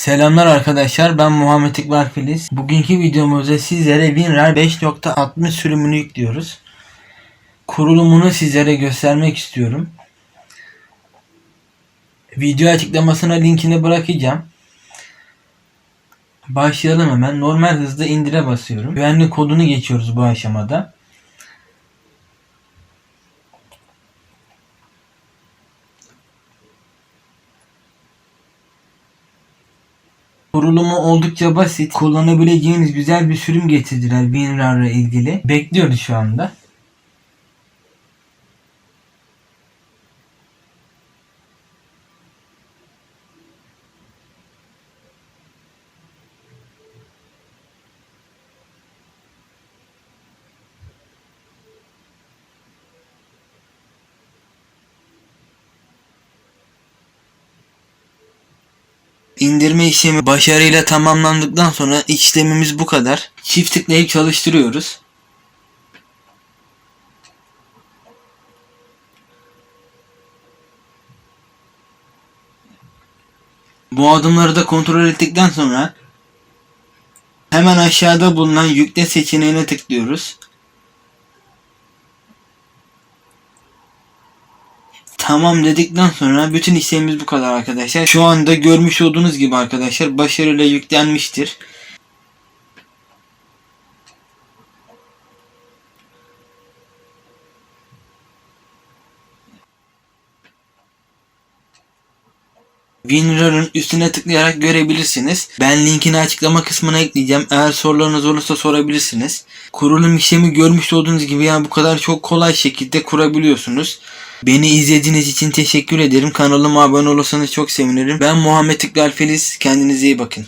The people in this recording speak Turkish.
Selamlar arkadaşlar ben Muhammed İkbal Filiz. Bugünkü videomuzda sizlere WinRAR 5.60 sürümünü yüklüyoruz. Kurulumunu sizlere göstermek istiyorum. Video açıklamasına linkini bırakacağım. Başlayalım hemen. Normal hızda indire basıyorum. Güvenlik kodunu geçiyoruz bu aşamada. Kurulumu oldukça basit. Kullanabileceğiniz güzel bir sürüm getirdiler WinRAR'la ilgili. Bekliyoruz şu anda. İndirme işlemi başarıyla tamamlandıktan sonra işlemimiz bu kadar. Çift tıklayıp çalıştırıyoruz. Bu adımları da kontrol ettikten sonra hemen aşağıda bulunan yükle seçeneğine tıklıyoruz. Tamam dedikten sonra bütün işlemimiz bu kadar arkadaşlar. Şu anda görmüş olduğunuz gibi arkadaşlar başarıyla yüklenmiştir. WinRAR'ın üstüne tıklayarak görebilirsiniz. Ben linkini açıklama kısmına ekleyeceğim. Eğer sorularınız olursa sorabilirsiniz. Kurulum işlemi görmüş olduğunuz gibi yani bu kadar çok kolay şekilde kurabiliyorsunuz. Beni izlediğiniz için teşekkür ederim. Kanalıma abone olursanız çok sevinirim. Ben Muhammed İkbal Filiz. Kendinize iyi bakın.